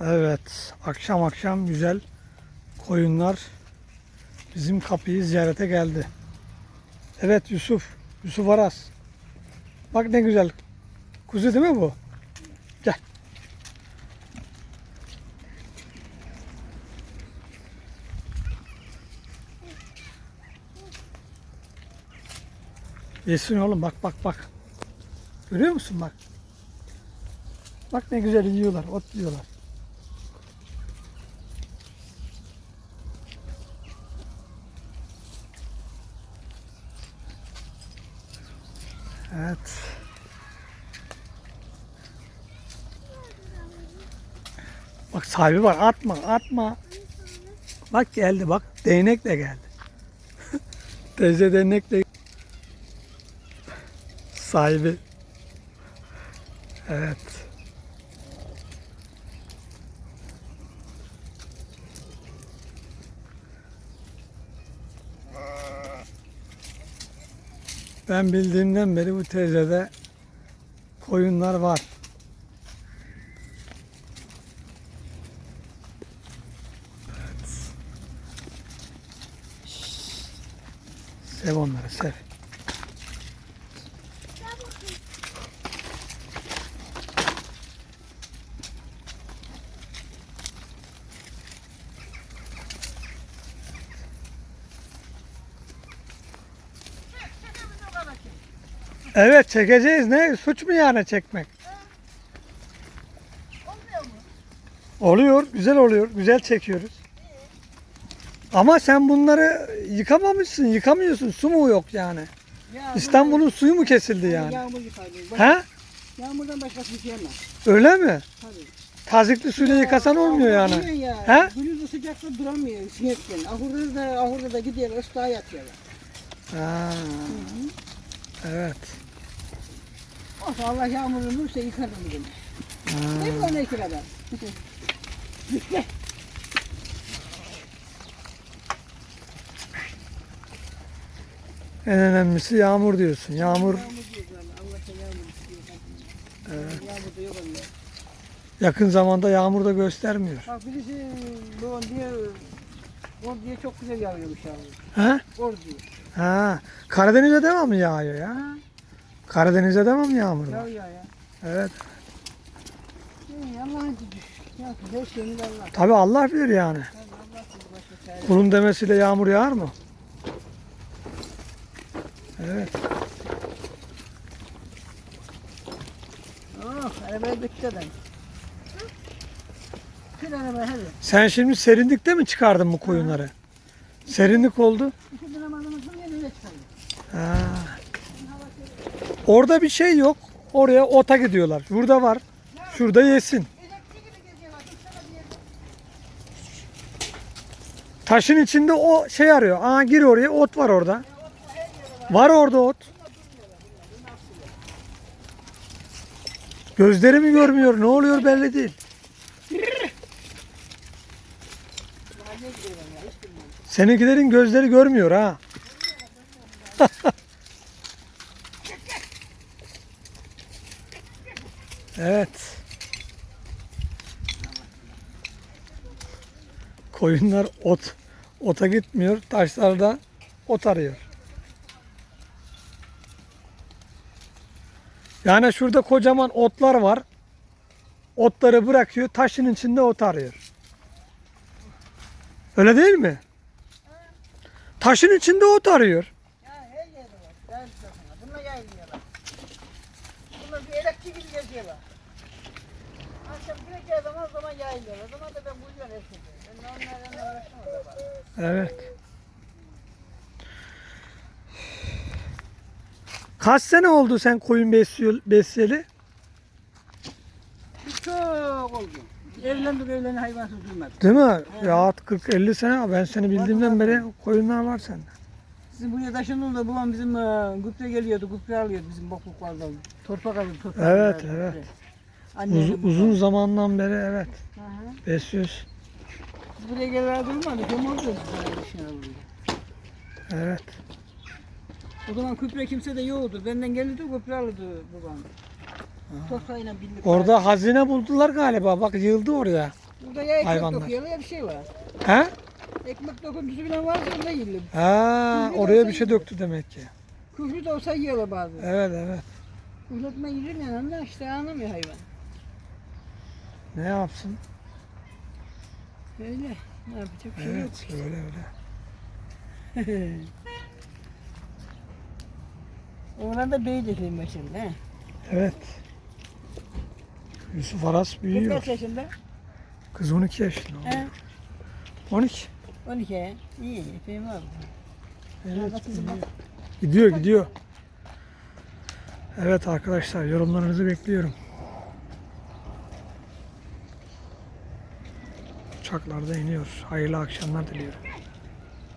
Evet, akşam akşam güzel koyunlar bizim kapıyı ziyarete geldi. Evet Yusuf, Yusuf Aras. Bak ne güzel. Kuzu değil mi bu? Gel. Yesin oğlum bak bak bak. Görüyor musun bak. Bak ne güzel yiyorlar, ot yiyorlar. Evet. Bak sahibi var. Atma, atma. Bak geldi bak. Değnek de geldi. Teyze değnek de sahibi. Evet. Ben bildiğimden beri bu teyzede koyunlar var. Evet. Sev onları sev. Evet çekeceğiz. Ne? Suç mu yani çekmek? Olmuyor mu? Oluyor. Güzel oluyor. Güzel çekiyoruz. Ama sen bunları yıkamamışsın. Yıkamıyorsun. Su mu yok yani? Ya, İstanbul'un suyu mu kesildi yani. Yağmur yıkaydı. Bak, He? Yağmurdan başkası şey yemez. Öyle mi? Tabii. Tazikli suyla yıkasan olmuyor yani. Ya. He? Gündüz sıcakta duramıyor sinekken. Ahurda da ahurda da gidiyorlar ıslığa yatıyorlar. Ha. Evet. Olsa Allah yağmurunu bulursa yıkarım bugün. Ha. Ne bu ona iki kadar? En önemlisi yağmur diyorsun. Yağmur Yağmur diyor yağmur. Evet. Yağmur da yok onda. yakın zamanda yağmur da göstermiyor. Bak birisi bu diye Or diye çok güzel yağıyormuş yağmur. Ha? Or diye. Ha. Karadeniz'e devam mı yağıyor ya? Ha? Karadeniz'e devam mı yağmur var? Yağıyor ya. Evet. Allah'ın gücü. Allah. Tabi Allah bilir yani. Kulun demesiyle yağmur yağar mı? Evet. Oh, adam. Kır arabaya hadi. Sen şimdi serinlikte mi çıkardın bu koyunları? Serinlik oldu. İki namazımızın yerine çıkalım. Ha. Orada bir şey yok. Oraya ota gidiyorlar. Burada var. Şurada yesin. Taşın içinde o şey arıyor. Aa gir oraya. Ot var orada. Var orada ot. Gözleri mi görmüyor? Ne oluyor belli değil. Seninkilerin gözleri görmüyor ha. Evet. Koyunlar ot ota gitmiyor. Taşlarda ot arıyor. Yani şurada kocaman otlar var. Otları bırakıyor. Taşın içinde ot arıyor. Öyle değil mi? Taşın içinde ot arıyor. Elektriği gibi geziyorlar. Akşam direkt geldiğim o zaman yayılıyorlar. O zaman da ben buluyorum şeyi. Ben de onlarla uğraşamam. Evet. Kaç sene oldu sen koyun besliyor, besleyeli? Bir çok oldu. Evlendik evleni hayvansız duymadım. Değil mi? Ya 40-50 sene ben seni bildiğimden beri koyunlar var sende. Sizin buraya taşınıldı babam bizim e, gübre geliyordu, gübre alıyordu bizim bokluklardan. Torpak alıyordu, torpak Evet, alıyordu. evet. Uz- uzun zamandan beri evet Hı hı. besliyoruz. Biz buraya gelene durmadık, hem orada biz işine alıyordu. Evet. O zaman gübre kimse de yoktu. Benden gelirdi gübre alırdı babam. Toprağıyla birlikte. Orada hazine buldular galiba. Bak yığıldı oraya. Burada ya ekmek Hayvanlar. dokuyorlar ya bir şey var. He? Ekmek dokuntusu falan varsa onda yiyelim. Ha, Küflü oraya bir şey döktü demek ki. Küflü de olsa yiyorlar bazen. Evet evet. Küfletme yiyince yanında işte anlamıyor hayvan. Ne yapsın? Öyle. Ne yapacak bir şey yok. Evet öyle öyle. Oğlan da büyüdü senin başında. He. Evet. Yusuf Aras Kız büyüyor. kaç yaşında? Kız 12 yaşında. He. 12. 12. he. İyi. Epeyim var. Evet, gidiyor. gidiyor. Evet arkadaşlar yorumlarınızı bekliyorum. Uçaklarda iniyor. Hayırlı akşamlar diliyorum.